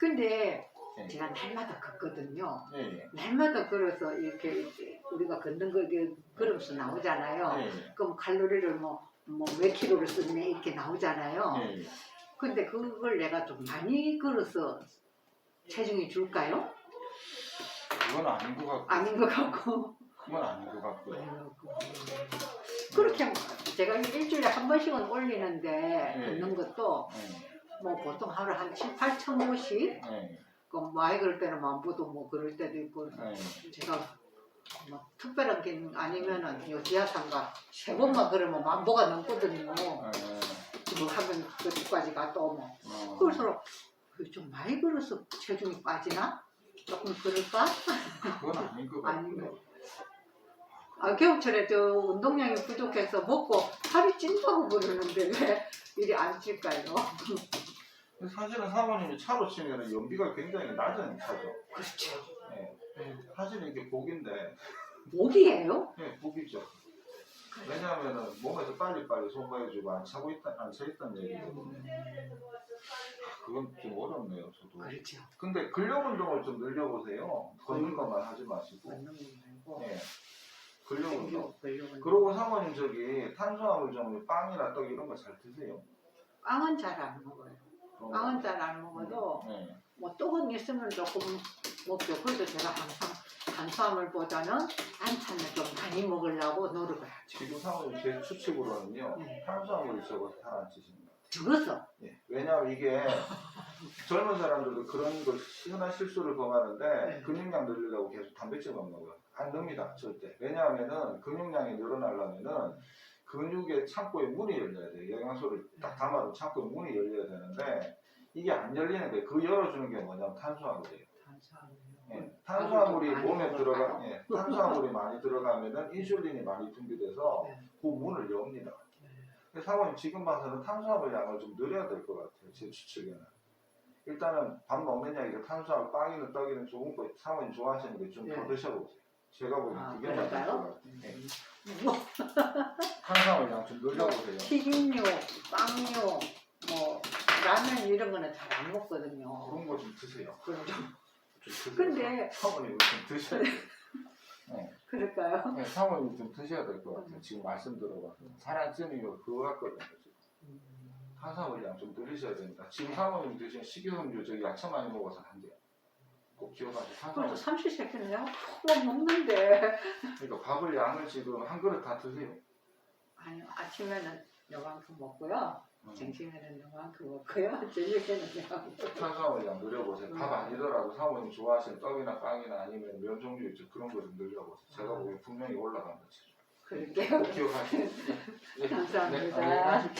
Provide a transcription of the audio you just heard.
근데 예. 제가 날마다 걷거든요. 예, 예. 날마다 걸어서 이렇게 우리가 걷는 거 이게 걸음수 나오잖아요. 예, 예. 그럼 칼로리를 뭐뭐몇 킬로를 쓰네 이렇게 나오잖아요. 예, 예. 근데 그걸 내가 좀 많이 걸어서 체중이 줄까요? 그건 아닌 것 같고. 아닌 것 같고. 그건 아닌 것 같고요. 그렇게 제가 일주일에 한 번씩은 올리는데 예. 걷는 것도 예, 뭐 보통 하루 한 7, 8천 보씩 예, 그 많이 그럴 때는 만보도 뭐 그럴 때도 있고 예. 제가 뭐 특별한 게 아니면은 요 지하상가 세 번만 그러면 만보가 넘거든요. 예, 지금 하면 그쪽까지 갔다 오면 어. 그래서 그좀 많이 걸어서 체중이 빠지나? 조금 그럴까? 그건 아닌 것 같고요. 아, 겨울철에 저 운동량이 부족해서 먹고 살이 찐다고 그러는데 왜 이리 안 찔까요? 사실은 사모님이 차로 치면 연비가 굉장히 낮은 차죠. 그렇죠. 예. 사실은 이게 복인데, 목이에요? 예, 복이죠. 왜냐하면은 몸에서 빨리빨리 소모해주고 안 차고 있다, 안 차 있다는 얘기거든요. 아, 그건 좀 어렵네요, 저도. 그렇죠. 근데 근력 운동을 좀 늘려보세요. 걷는 것만 하지 마시고. 걷는 거 말고 예. 근력 운동. 그리고 사모님 저기 탄수화물 좀 빵이나 떡 이런 거 잘 드세요. 빵은 잘 안 먹어요. 어. 빵은 잘 안 먹어도 네. 뭐 떡은 있으면 조금 먹죠. 그래도 제가 항상 탄수화물보다는 반찬을 좀 많이 먹으려고 노력을 하죠. 지금 사모님 제 추측으로는요. 네. 탄수화물이 적어서 살안 찌십니다. 적어서 예. 왜냐하면 이게 젊은 사람들도 그런 거 흔한 실수를 범하는데 네. 근육량 늘리려고 계속 단백질 먹는 안 늡니다 절대. 왜냐하면은 근육량이 늘어나려면은 근육의 창고에 문이 열려야 돼요. 영양소를 딱 담아둔 창고에 문이 열려야 되는데 이게 안 열리는 거예요. 그 열어주는 게 뭐냐면 탄수화물이에요. 예. 탄수화물이 몸에 들어가? 예. 탄수화물이 많이 들어가면은 인슐린이 많이 분비돼서 네. 그 문을 엽니다. 근데 사모님 지금 봐서는 탄수화물 양을 좀 늘려야 될 것 같아요. 제 추측에는. 일단은 밥 먹는 양이 탄수화물 빵이든 떡이든 좋은 거 사모님 좋아하시는 게 좀더 네. 드셔보세요. 제가 보기엔 아, 그게 맞을 것? 같아요. 예. 뭐 탄수화물 양좀 늘려보세요. 튀김류, 빵류, 뭐 라면 이런 거는 잘 안 먹거든요. 그런 거 좀 드세요. 그럼 좀 좀 드세요. 근데- 사모님 좀 드셔야 돼요. 그럴까요? 네, 사모님 좀 드셔야 될 것 같아요. 지금 말씀 들어봐서. 거 그거 같거든요. 지금. 탄수화물 양좀 늘리셔야 됩니다. 지금 사모님 드신 식이섬유 저기 야채 많이 먹어서 안 돼요. 꼭 기억하세요. 그래도 삼시 세끼는 뭐 먹는데 그러니까 밥을 양을 지금 한 그릇 다 드세요. 아니 아침에는 요만큼 먹고요. 음. 점심에는 요만큼 먹고요. 저녁에는 요만큼. 탄수화물 양 늘려보세요. 밥 아니더라도 사모님 좋아하시는 떡이나 빵이나 아니면 면 종류 있죠. 그런 거 좀 늘려보세요. 제가 보기엔 분명히 올라간다. 그럴게요. 꼭 기억하세요. 네. 감사합니다. 네, 안녕히 가십시오.